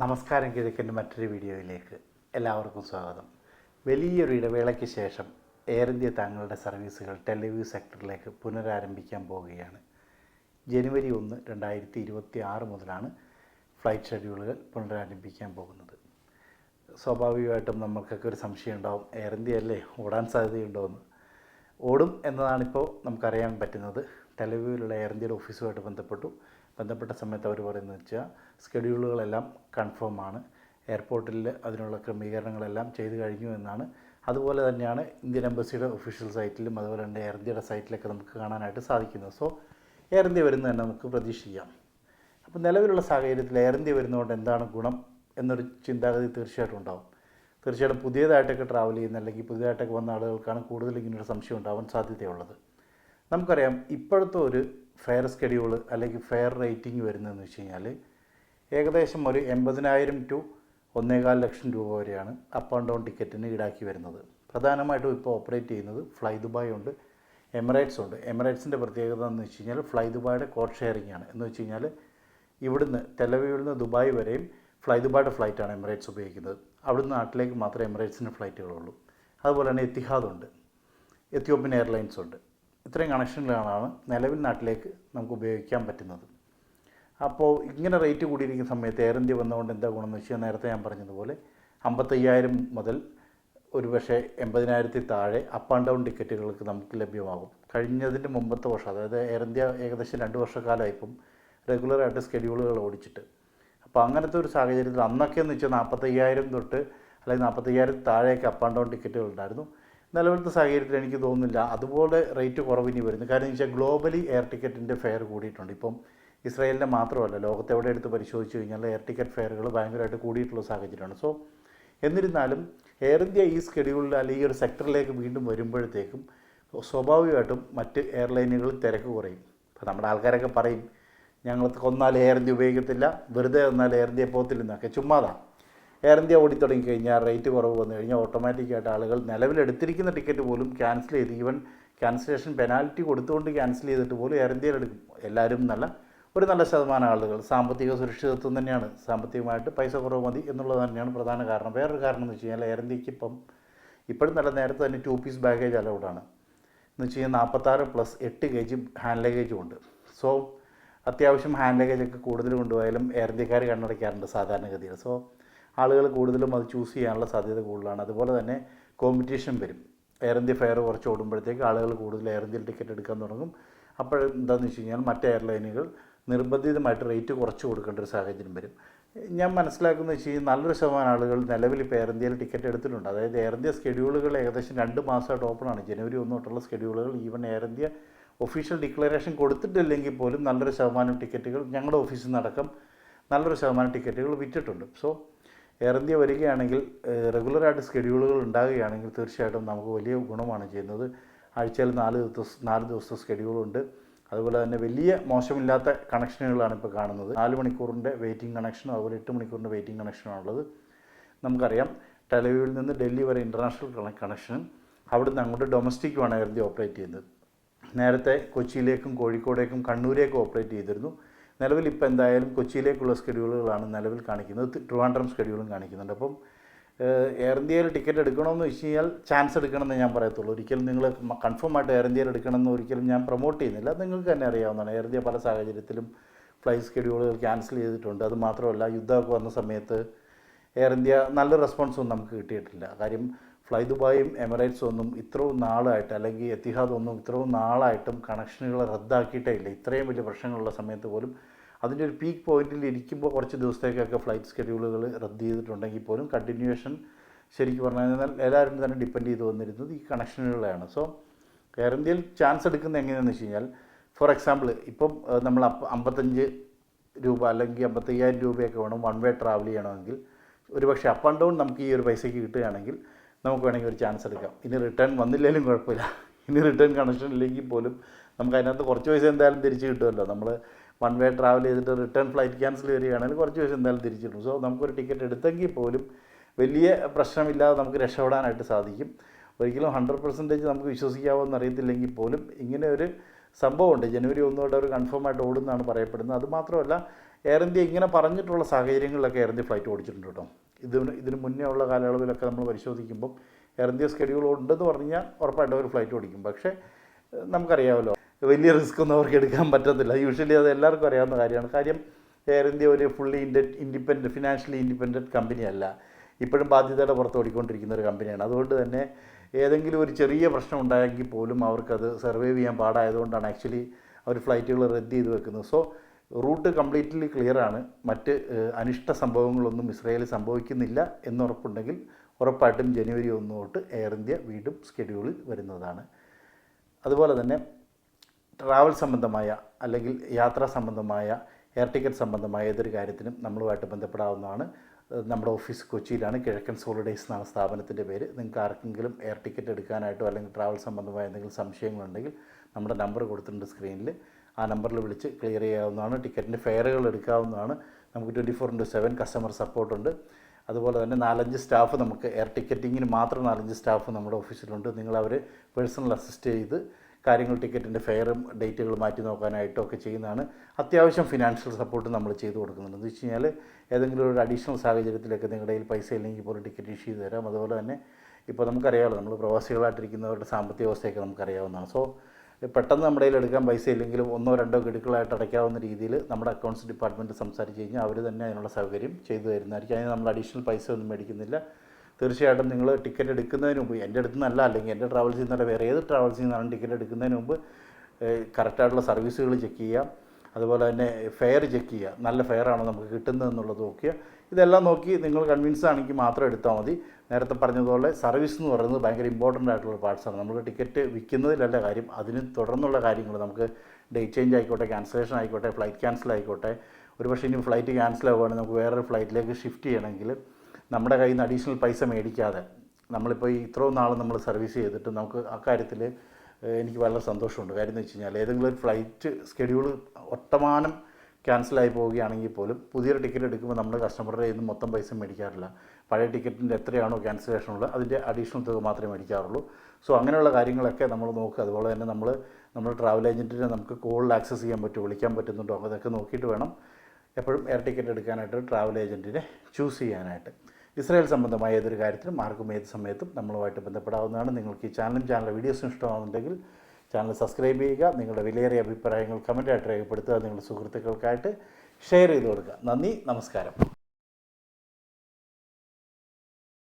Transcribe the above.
നമസ്കാരം കിഴക്കന്റെ മറ്റൊരു വീഡിയോയിലേക്ക് എല്ലാവർക്കും സ്വാഗതം. വലിയൊരു ഇടവേളയ്ക്ക് ശേഷം എയർ ഇന്ത്യ തങ്ങളുടെ സർവീസുകൾ ടെലിവ്യൂ സെക്ടറിലേക്ക് പുനരാരംഭിക്കാൻ പോവുകയാണ്. ജനുവരി ഒന്ന് രണ്ടായിരത്തി ഇരുപത്തി ആറ് മുതലാണ് ഫ്ലൈറ്റ് ഷെഡ്യൂളുകൾ പുനരാരംഭിക്കാൻ പോകുന്നത്. സ്വാഭാവികമായിട്ടും നമ്മൾക്കൊക്കെ ഒരു സംശയം ഉണ്ടാവും എയർ ഇന്ത്യ അല്ലേ? ഓടാൻ സാധ്യതയുണ്ടോ എന്ന്. ഓടും എന്നതാണിപ്പോൾ നമുക്കറിയാൻ പറ്റുന്നത്. ടെലിവ്യൂവിലുള്ള എയർ ഇന്ത്യയുടെ ഓഫീസുമായിട്ട് ബന്ധപ്പെട്ടു. ബന്ധപ്പെട്ട സമയത്ത് അവർ പറയുന്നത് വെച്ചാൽ സ്കെഡ്യൂളുകളെല്ലാം കൺഫേം ആണ്. എയർപോർട്ടിൽ അതിനുള്ള ക്രമീകരണങ്ങളെല്ലാം ചെയ്തു കഴിഞ്ഞു എന്നാണ്. അതുപോലെ തന്നെയാണ് ഇന്ത്യൻ എംബസിയുടെ ഒഫീഷ്യൽ സൈറ്റിലും അതുപോലെ തന്നെ എയർ ഇന്ത്യയുടെ സൈറ്റിലൊക്കെ നമുക്ക് കാണാനായിട്ട് സാധിക്കുന്നത്. സോ എയർ ഇന്ത്യ വരുന്നത് തന്നെ നമുക്ക് പ്രതീക്ഷിക്കാം. അപ്പോൾ നിലവിലുള്ള സാഹചര്യത്തിൽ എയർ ഇന്ത്യ വരുന്നതുകൊണ്ട് എന്താണ് ഗുണം എന്നൊരു ചിന്താഗതി തീർച്ചയായിട്ടും ഉണ്ടാവും. തീർച്ചയായിട്ടും പുതിയതായിട്ടൊക്കെ ട്രാവൽ ചെയ്യുന്ന അല്ലെങ്കിൽ പുതിയതായിട്ടൊക്കെ വന്ന ആളുകൾക്കാണ് കൂടുതൽ ഇങ്ങനൊരു സംശയം ഉണ്ടാവാൻ സാധ്യതയുള്ളത്. നമുക്കറിയാം ഇപ്പോഴത്തെ ഒരു ഫെയർ സ്കെഡ്യൂൾ അല്ലെങ്കിൽ ഫെയർ റേറ്റിംഗ് വരുന്നതെന്ന് വെച്ച് കഴിഞ്ഞാൽ ഏകദേശം ഒരു എൺപതിനായിരം ടു ഒന്നേകാൽ ലക്ഷം രൂപ വരെയാണ് അപ്പ് ആൻഡ് ഡൗൺ ടിക്കറ്റിന് ഈടാക്കി വരുന്നത്. പ്രധാനമായിട്ടും ഇപ്പോൾ ഓപ്പറേറ്റ് ചെയ്യുന്നത് ഫ്ലൈ ദുബായ് ഉണ്ട് എമിറേറ്റ്സ് ഉണ്ട്. എമിറേറ്റ്സിന്റെ പ്രത്യേകത എന്ന് വെച്ച് കഴിഞ്ഞാൽ ഫ്ലൈ ദുബായുടെ കോഡ് ഷെയറിംഗ് ആണ്. എന്ന് വെച്ച് കഴിഞ്ഞാൽ ഇവിടുന്ന് ടെലവീവിൽ നിന്ന് ദുബായ് വരെയും ഫ്ലൈ ദുബായുടെ ഫ്ലൈറ്റാണ് എമിറേറ്റ്സ് ഉപയോഗിക്കുന്നത്. അവിടുന്ന് നാട്ടിലേക്ക് മാത്രമേ എമിറേറ്റ്സിന് ഫ്ലൈറ്റുകളുള്ളൂ. അതുപോലെ തന്നെ എത്തിഹാദ് ഉണ്ട് എത്യോപ്യൻ എയർലൈൻസ് ഉണ്ട്. ഇത്രയും കണക്ഷനുകളാണ് നിലവിൽ നാട്ടിലേക്ക് നമുക്ക് ഉപയോഗിക്കാൻ പറ്റുന്നത്. അപ്പോൾ ഇങ്ങനെ റേറ്റ് കൂടിയിരിക്കുന്ന സമയത്ത് എയർ ഇന്ത്യ വന്നുകൊണ്ട് എന്താ ഗുണമെന്ന് വെച്ചാൽ നേരത്തെ ഞാൻ പറഞ്ഞതുപോലെ അമ്പത്തയ്യായിരം മുതൽ ഒരു പക്ഷേ എൺപതിനായിരത്തി താഴെ അപ്പ് ആൻഡ് ഡൗൺ ടിക്കറ്റുകൾക്ക് നമുക്ക് ലഭ്യമാകും. കഴിഞ്ഞതിന്റെ മുമ്പത്തെ വർഷം അതായത് എയർ ഇന്ത്യ ഏകദേശം രണ്ട് വർഷക്കാലമായിപ്പം റെഗുലറായിട്ട് സ്കെഡ്യൂളുകൾ ഓടിച്ചിട്ട്. അപ്പോൾ അങ്ങനത്തെ ഒരു സാഹചര്യത്തിൽ അന്നൊക്കെ എന്ന് വെച്ചാൽ നാൽപ്പത്തയ്യായിരം തൊട്ട് അല്ലെങ്കിൽ നാൽപ്പത്തയ്യായിരത്തി താഴെയൊക്കെ അപ്പ് ആൻഡ് ഡൗൺ ടിക്കറ്റുകൾ ഉണ്ടായിരുന്നു. നിലവിലത്തെ സാഹചര്യത്തിൽ എനിക്ക് തോന്നുന്നില്ല. അതുപോലെ റേറ്റ് കുറവിനി വരുന്നു. കാരണം വെച്ചാൽ ഗ്ലോബലി എയർ ടിക്കറ്റിന്റെ ഫെയർ കൂടിയിട്ടുണ്ട്. ഇപ്പം ഇസ്രായേലിന്റെ മാത്രമല്ല ലോകത്തെ എവിടെ എടുത്ത് പരിശോധിച്ച് കഴിഞ്ഞാൽ എയർ ടിക്കറ്റ് ഫെയറുകൾ ഭയങ്കരമായിട്ട് കൂടിയിട്ടുള്ള സാഹചര്യമാണ്. സോ എന്നിരുന്നാലും എയർ ഇന്ത്യ ഈ സ്കെഡ്യൂളിൽ അല്ലെങ്കിൽ ഈ ഒരു സെക്ടറിലേക്ക് വീണ്ടും വരുമ്പോഴത്തേക്കും സ്വാഭാവികമായിട്ടും മറ്റ് എയർലൈനുകൾ തിരക്ക് കുറയും. ഇപ്പോൾ നമ്മുടെ ആൾക്കാരൊക്കെ പറയും ഞങ്ങൾ കൊന്നാൽ എയർ ഇന്ത്യ ഉപയോഗിക്കത്തില്ല വെറുതെ വന്നാൽ എയർ ഇന്ത്യ പോകത്തില്ലെന്നൊക്കെ ചുമ്മാതാണ് എയർ ഇന്ത്യ ഓടിത്തുടങ്ങി കഴിഞ്ഞാൽ റേറ്റ് കുറവ് വന്നു കഴിഞ്ഞാൽ ഓട്ടോമാറ്റിക്കായിട്ട് ആളുകൾ നിലവിലെടുത്തിരിക്കുന്ന ടിക്കറ്റ് പോലും ക്യാൻസൽ ചെയ്ത് ഈവൻ ക്യാൻസലേഷൻ പെനാൽറ്റി കൊടുത്തുകൊണ്ട് ക്യാൻസൽ ചെയ്തിട്ട് പോലും എയർ ഇന്ത്യയിൽ എടുക്കും. എല്ലാവരും നല്ല ഒരു നല്ല ശതമാനം ആളുകൾ സാമ്പത്തിക സുരക്ഷിതത്വം തന്നെയാണ്. സാമ്പത്തികമായിട്ട് പൈസ കുറവ് മതി എന്നുള്ളത് തന്നെയാണ് പ്രധാന കാരണം. വേറൊരു കാരണം എന്ന് വെച്ച് കഴിഞ്ഞാൽ എയർ ഇന്ത്യയ്ക്ക് ഇപ്പം ഇപ്പോഴും നല്ല നേരത്തെ തന്നെ ടു പീസ് ബാഗേജ് അലൗഡാണ് എന്ന് വെച്ച് കഴിഞ്ഞാൽ നാൽപ്പത്താറ് പ്ലസ് എട്ട് കെ ജി ഹാൻഡ് ലഗേജും ഉണ്ട്. സോ അത്യാവശ്യം ഹാൻഡ് ലഗേജൊക്കെ കൂടുതൽ കൊണ്ടുപോയാലും എയർ ഇന്ത്യക്കാർ കണ്ണടയ്ക്കാറുണ്ട് സാധാരണഗതിയിൽ. സോ ആളുകൾ കൂടുതലും അത് ചൂസ് ചെയ്യാനുള്ള സാധ്യത കൂടുതലാണ്. അതുപോലെ തന്നെ കോമ്പറ്റീഷൻ വരും. എയർ ഇന്ത്യ ഫെയർ കുറച്ച് ഓടുമ്പോഴത്തേക്ക് ആളുകൾ കൂടുതൽ എയർ ഇന്ത്യയിൽ ടിക്കറ്റ് എടുക്കാൻ തുടങ്ങും. അപ്പോൾ എന്താണെന്ന് വെച്ച് കഴിഞ്ഞാൽ മറ്റ് എയർലൈനുകൾ നിർബന്ധിതമായിട്ട് റേറ്റ് കുറച്ച് കൊടുക്കേണ്ട ഒരു സാഹചര്യം വരും. ഞാൻ മനസ്സിലാക്കുന്നത് വെച്ച് കഴിഞ്ഞാൽ നല്ലൊരു ശതമാനം ആളുകൾ നിലവിൽ ഇപ്പോൾ എയർ ഇന്ത്യയിൽ ടിക്കറ്റ് എടുത്തിട്ടുണ്ട്. അതായത് എയർ ഇന്ത്യ സ്കെഡ്യൂളുകൾ ഏകദേശം രണ്ട് മാസമായിട്ട് ഓപ്പണാണ് ജനുവരി ഒന്ന് തൊട്ടുള്ള സ്കെഡ്യൂളുകൾ even Air India official declaration കൊടുത്തിട്ടില്ലെങ്കിൽ പോലും നല്ലൊരു ശതമാനം ടിക്കറ്റുകൾ ഞങ്ങളുടെ ഓഫീസിൽ നിന്നടക്കം നല്ലൊരു ശതമാനം ടിക്കറ്റുകൾ വിറ്റിട്ടുണ്ട്. സോ എയർ ഇന്ത്യ വരികയാണെങ്കിൽ റെഗുലറായിട്ട് സ്കെഡ്യൂളുകൾ ഉണ്ടാകുകയാണെങ്കിൽ തീർച്ചയായിട്ടും നമുക്ക് വലിയ ഗുണമാണ് ചെയ്യുന്നത്. ആഴ്ചയിൽ നാല് ദിവസം നാല് ദിവസത്തെ സ്കെഡ്യൂളുണ്ട് അതുപോലെ തന്നെ വലിയ മോശമില്ലാത്ത കണക്ഷനുകളാണ് ഇപ്പോൾ കാണുന്നത്. നാല് മണിക്കൂറിന്റെ വെയിറ്റിംഗ് കണക്ഷനും അതുപോലെ എട്ട് മണിക്കൂറിന്റെ വെയിറ്റിംഗ് കണക്ഷനാണുള്ളത് നമുക്കറിയാം ടെലവിയിൽ നിന്ന് ഡൽഹി വരെ ഇന്റർനാഷണൽ കണക്ഷനും അവിടുന്ന് അങ്ങോട്ട് ഡൊമസ്റ്റിക്കുമാണ് എയർ ഇന്ത്യ ഓപ്പറേറ്റ് ചെയ്യുന്നത്. നേരത്തെ കൊച്ചിയിലേക്കും കോഴിക്കോടേക്കും കണ്ണൂരേക്കും ഓപ്പറേറ്റ് ചെയ്തിരുന്നു. നിലവിൽ ഇപ്പോൾ എന്തായാലും കൊച്ചിയിലേക്കുള്ള സ്കെഡ്യൂളുകളാണ് നിലവിൽ കാണിക്കുന്നത്. ട്രിവാൻഡ്രം സ്കെഡ്യൂളും കാണിക്കുന്നുണ്ട്. അപ്പം എയർ ഇന്ത്യയിൽ ടിക്കറ്റ് എടുക്കണമെന്ന് വെച്ച് കഴിഞ്ഞാൽ ചാൻസ് എടുക്കണമെന്ന് ഞാൻ പറയത്തുള്ളൂ. ഒരിക്കലും നിങ്ങൾ കൺഫേം ആയിട്ട് എയർ ഇന്ത്യയിൽ എടുക്കണമെന്ന് ഒരിക്കലും ഞാൻ പ്രൊമോട്ട് ചെയ്യുന്നില്ല. നിങ്ങൾക്ക് തന്നെ അറിയാവുന്നതാണ്. എയർ ഇന്ത്യ പല സാഹചര്യത്തിലും ഫ്ലൈറ്റ് സ്കെഡ്യൂളുകൾ ക്യാൻസൽ ചെയ്തിട്ടുണ്ട്. അത് മാത്രമല്ല യുദ്ധമൊക്കെ വന്ന സമയത്ത് എയർ ഇന്ത്യ നല്ല റെസ്പോൺസൊന്നും നമുക്ക് കിട്ടിയിട്ടില്ല. കാര്യം ഫ്ലൈ ദുബായും എമിറേറ്റ്സും ഒന്നും ഇത്രയും നാളായിട്ട് അല്ലെങ്കിൽ എത്തിഹാദ് ഒന്നും ഇത്രയും നാളായിട്ടും കണക്ഷനുകൾ റദ്ദാക്കിയിട്ടേ ഇല്ല. ഇത്രയും വലിയ പ്രശ്നങ്ങളുള്ള സമയത്ത് പോലും അതിന്റെ ഒരു പീക്ക് പോയിന്റിൽ ഇരിക്കുമ്പോൾ കുറച്ച് ദിവസത്തേക്കൊക്കെ ഫ്ലൈറ്റ് സ്കെഡ്യൂളുകൾ റദ്ദ് ചെയ്തിട്ടുണ്ടെങ്കിൽ പോലും കണ്ടിന്യൂഷൻ ശരിക്കും പറഞ്ഞു കഴിഞ്ഞാൽ എല്ലാവരും തന്നെ ഡിപ്പെൻഡ് ചെയ്ത് വന്നിരുന്നത് ഈ കണക്ഷനുകളെയാണ്. സോ എയർ ഇന്ത്യയിൽ ചാൻസ് എടുക്കുന്നത് എങ്ങനെയാണെന്ന് വെച്ച് കഴിഞ്ഞാൽ ഫോർ എക്സാമ്പിൾ ഇപ്പം നമ്മൾ അമ്പത്തഞ്ച് രൂപ അല്ലെങ്കിൽ അമ്പത്തയ്യായിരം രൂപയൊക്കെ വേണം വൺ വേ ട്രാവൽ ചെയ്യണമെങ്കിൽ. ഒരു പക്ഷേ അപ്പ് ആൻഡ് ഡൗൺ നമുക്ക് ഈ ഒരു പൈസയ്ക്ക് കിട്ടുകയാണെങ്കിൽ നമുക്ക് വേണമെങ്കിൽ ഒരു ചാൻസ് എടുക്കാം. ഇനി റിട്ടേൺ വന്നില്ലെങ്കിലും കുഴപ്പമില്ല. ഇനി റിട്ടേൺ കണക്ഷൻ ഇല്ലെങ്കിൽ പോലും നമുക്ക് അതിനകത്ത് കുറച്ച് പൈസ എന്തായാലും തിരിച്ച് കിട്ടുമല്ലോ. നമ്മൾ വൺ വേ ട്രാവൽ ചെയ്തിട്ട് റിട്ടേൺ ഫ്ലൈറ്റ് ക്യാൻസൽ വരികയാണെങ്കിൽ കുറച്ച് പൈസ എന്തായാലും തിരിച്ച് കിട്ടും. സോ നമുക്കൊരു ടിക്കറ്റ് എടുത്തെങ്കിൽ പോലും വലിയ പ്രശ്നമില്ലാതെ നമുക്ക് രക്ഷപ്പെടാനായിട്ട് സാധിക്കും. ഒരിക്കലും ഹൺഡ്രഡ് പെർസെന്റേജ് നമുക്ക് വിശ്വസിക്കാവോന്ന് അറിയത്തില്ലെങ്കിൽ പോലും ഇങ്ങനെ ഒരു സംഭവമുണ്ട്. ജനുവരി ഒന്ന് തൊട്ട് ഒരു കൺഫേം ആയിട്ട് ഓടുന്നതാണ് പറയപ്പെടുന്നത്. അതുമാത്രമല്ല എയർ ഇന്ത്യ ഇങ്ങനെ പറഞ്ഞിട്ടുള്ള സാഹചര്യങ്ങളിലൊക്കെ എയർ ഇന്ത്യ ഫ്ലൈറ്റ് ഓടിച്ചിട്ടുണ്ട് കേട്ടോ. ഇതിന് ഇതിന് മുന്നേ ഉള്ള കാലയളവിലൊക്കെ നമ്മൾ പരിശോധിക്കുമ്പം എയർ ഇന്ത്യ സ്കെഡ്യൂൾ ഉണ്ടെന്ന് പറഞ്ഞാൽ ഉറപ്പായിട്ടും അവർ ഫ്ലൈറ്റ് ഓടിക്കും. പക്ഷേ നമുക്കറിയാമല്ലോ വലിയ റിസ്ക് ഒന്നും അവർക്ക് എടുക്കാൻ പറ്റത്തില്ല. യൂഷ്വലി അത് എല്ലാവർക്കും അറിയാവുന്ന കാര്യമാണ്. കാര്യം എയർ ഇന്ത്യ ഒരു ഫുള്ളി ഇൻഡ ഇൻഡിപെൻഡന്റ് ഫിനാൻഷ്യലി ഇൻഡിപെൻഡന്റ് കമ്പനിയല്ല ഇപ്പോഴും ബാധ്യതയുടെ പുറത്ത് ഓടിക്കൊണ്ടിരിക്കുന്ന ഒരു കമ്പനിയാണ് അതുകൊണ്ട് തന്നെ ഏതെങ്കിലും ഒരു ചെറിയ പ്രശ്നം ഉണ്ടായെങ്കിൽ പോലും അവർക്കത് സർവൈവ് ചെയ്യാൻ പാടായതുകൊണ്ടാണ് ആക്ച്വലി അവർ ഫ്ലൈറ്റുകൾ റദ്ദ് ചെയ്ത് വെക്കുന്നത്. സോ റൂട്ട് കംപ്ലീറ്റ്ലി ക്ലിയർ ആണ് മറ്റ് അനിഷ്ട സംഭവങ്ങളൊന്നും ഇസ്രയേലിൽ സംഭവിക്കുന്നില്ല എന്നുറപ്പുണ്ടെങ്കിൽ ഉറപ്പായിട്ടും ജനുവരി ഒന്ന് തൊട്ട് എയർ ഇന്ത്യ വീണ്ടും സ്കെഡ്യൂളിൽ വരുന്നതാണ്. അതുപോലെ തന്നെ ട്രാവൽ സംബന്ധമായ അല്ലെങ്കിൽ യാത്രാ സംബന്ധമായ എയർ ടിക്കറ്റ് സംബന്ധമായ ഏതൊരു കാര്യത്തിനും നമ്മളുമായിട്ട് ബന്ധപ്പെടാവുന്നതാണ്. നമ്മുടെ ഓഫീസ് കൊച്ചിയിലാണ്. കിഴക്കൻ സോളിഡേയ്സ് എന്നാണ് സ്ഥാപനത്തിന്റെ പേര്. നിങ്ങൾക്ക് ആർക്കെങ്കിലും എയർ ടിക്കറ്റ് എടുക്കാനായിട്ടോ അല്ലെങ്കിൽ ട്രാവൽ സംബന്ധമായ എന്തെങ്കിലും സംശയങ്ങളുണ്ടെങ്കിൽ നമ്മുടെ നമ്പർ കൊടുത്തിട്ടുണ്ട് സ്ക്രീനിൽ. ആ നമ്പറിൽ വിളിച്ച് ക്ലിയർ ചെയ്യാവുന്നതാണ്. ടിക്കറ്റിന്റെ ഫെയറുകൾ എടുക്കാവുന്നതാണ്. നമുക്ക് twenty four into seven customer സപ്പോർട്ടുണ്ട് അതുപോലെ തന്നെ നാലഞ്ച് സ്റ്റാഫ് നമുക്ക് എയർ ടിക്കറ്റിങ്ങിന് മാത്രം നാലഞ്ച് സ്റ്റാഫ് നമ്മുടെ ഓഫീസിലുണ്ട് നിങ്ങൾ പേഴ്സണൽ അസിസ്റ്റ് ചെയ്ത് കാര്യങ്ങൾ ടിക്കറ്റിന്റെ ഫെയറും ഡേറ്റുകൾ മാറ്റി നോക്കാനായിട്ടും ഒക്കെ ചെയ്യുന്നതാണ്. അത്യാവശ്യം ഫിനാൻഷ്യൽ സപ്പോർട്ട് നമ്മൾ ചെയ്തു കൊടുക്കുന്നുണ്ട്. എന്ന് വെച്ച് കഴിഞ്ഞാൽ ഏതെങ്കിലും ഒരു അഡീഷണൽ സാഹചര്യത്തിലൊക്കെ നിങ്ങളുടെ കയ്യിൽ പൈസ ഇല്ലെങ്കിൽ പോലും ടിക്കറ്റ് ഇഷ്യൂ ചെയ്ത് തരാം. അതുപോലെ തന്നെ ഇപ്പോൾ നമുക്കറിയാമല്ലോ നമ്മൾ പ്രവാസികളായിട്ടിരിക്കുന്നവരുടെ സാമ്പത്തിക അവസ്ഥയൊക്കെ നമുക്കറിയാവുന്നതാണ്. സോ പെട്ടെന്ന് നമ്മുടെ കയ്യിൽ എടുക്കാൻ പൈസ ഇല്ലെങ്കിലും ഒന്നോ രണ്ടോ ഗഡുക്കളായിട്ട് അടയ്ക്കാവുന്ന രീതിയിൽ നമ്മുടെ അക്കൗണ്ട്സ് ഡിപ്പാർട്ട്മെന്റ് സംസാരിച്ച് കഴിഞ്ഞാൽ അവർ തന്നെ അതിനുള്ള സൗകര്യം ചെയ്തു തരുന്നതായിരിക്കും. അതിന് നമ്മൾ അഡീഷണൽ പൈസ ഒന്നും മേടിക്കുന്നില്ല. തീർച്ചയായിട്ടും നിങ്ങൾ ടിക്കറ്റ് എടുക്കുന്നതിന് മുമ്പ് എന്റെ അടുത്ത് നിന്നല്ല അല്ലെങ്കിൽ എന്റെ ട്രാവൽസിൽ നിന്നല്ല വേറെ ഏത് ട്രാവൽസിൽ നിന്നാണ് ടിക്കറ്റ് എടുക്കുന്നതിന് മുമ്പ് കറക്റ്റായിട്ടുള്ള സർവീസുകൾ ചെക്ക് ചെയ്യുക. അതുപോലെ തന്നെ ഫെയർ ചെക്ക് ചെയ്യുക. നല്ല ഫെയറാണോ നമുക്ക് കിട്ടുന്നതെന്നുള്ളത് നോക്കുക ഇതെല്ലാം നോക്കി നിങ്ങൾ കൺവിൻസ് ആണെങ്കിൽ മാത്രം എടുത്താൽ മതി. നേരത്തെ പറഞ്ഞതുപോലെ സർവീസ് എന്ന് പറയുന്നത് ഭയങ്കര ഇമ്പോർട്ടന്റ് ആയിട്ടുള്ള പാർട്സാണ് നമ്മൾ ടിക്കറ്റ് വിൽക്കുന്നതിലല്ല കാര്യം അതിന് തുടർന്നുള്ള കാര്യങ്ങൾ നമുക്ക് ഡേറ്റ് ചേഞ്ച് ആയിക്കോട്ടെ ക്യാൻസലേഷൻ ആയിക്കോട്ടെ ഫ്ലൈറ്റ് ക്യാൻസൽ ആയിക്കോട്ടെ. ഒരു പക്ഷേ ഇനി ഫ്ലൈറ്റ് ക്യാൻസൽ ആവുകയാണെങ്കിൽ നമുക്ക് വേറൊരു ഫ്ലൈറ്റിലേക്ക് ഷിഫ്റ്റ് ചെയ്യണമെങ്കിൽ നമ്മുടെ കയ്യിൽ നിന്ന് അഡീഷണൽ പൈസ മേടിക്കാതെ നമ്മളിപ്പോൾ ഈ ഇത്രയും നാൾ നമ്മൾ സർവീസ് ചെയ്തിട്ട് നമുക്ക് അക്കാര്യത്തിൽ എനിക്ക് വളരെ സന്തോഷമുണ്ട്. കാര്യം എന്ന് വെച്ച് കഴിഞ്ഞാൽ ഏതെങ്കിലും ഒരു ഫ്ലൈറ്റ് സ്കെഡ്യൂൾ ഒട്ടമാനം ക്യാൻസലായി പോവുകയാണെങ്കിൽ പോലും പുതിയൊരു ടിക്കറ്റ് എടുക്കുമ്പോൾ നമ്മൾ കസ്റ്റമറുടെ കയ്യിൽ നിന്ന് മൊത്തം പൈസ മേടിക്കാറില്ല. പഴയ ടിക്കറ്റിന്റെ എത്രയാണോ ക്യാൻസലേഷൻ ഉള്ളത് അതിന്റെ അഡീഷണൽ തുക മാത്രമേ മേടിക്കാറുള്ളൂ. സോ അങ്ങനെയുള്ള കാര്യങ്ങളൊക്കെ നമ്മൾ നോക്കുക. അതുപോലെ തന്നെ നമ്മൾ നമ്മൾ ട്രാവൽ ഏജന്റിനെ നമുക്ക് കോളിൽ ആക്സസ് ചെയ്യാൻ പറ്റും വിളിക്കാൻ പറ്റുന്നുണ്ടോ അതൊക്കെ നോക്കിയിട്ട് വേണം എപ്പോഴും എയർ ടിക്കറ്റ് എടുക്കാനായിട്ട് ട്രാവൽ ഏജന്റിനെ ചൂസ് ചെയ്യാനായിട്ട്. ഇസ്രായേൽ സംബന്ധമായ ഏതൊരു കാര്യത്തിലും ആർക്കും ഏത് സമയത്തും നമ്മളുമായിട്ട് ബന്ധപ്പെടാവുന്നതാണ്. നിങ്ങൾക്ക് ഈ ചാനലും ചാനൽ വീഡിയോസും ഇഷ്ടമാകുന്നുണ്ടെങ്കിൽ ചാനൽ സബ്സ്ക്രൈബ് ചെയ്യുക. നിങ്ങളുടെ വിലയേറിയ അഭിപ്രായങ്ങൾ കമന്റായിട്ട് രേഖപ്പെടുത്തുക. നിങ്ങളുടെ സുഹൃത്തുക്കൾക്കായിട്ട് ഷെയർ ചെയ്ത് കൊടുക്കുക. നന്ദി നമസ്കാരം.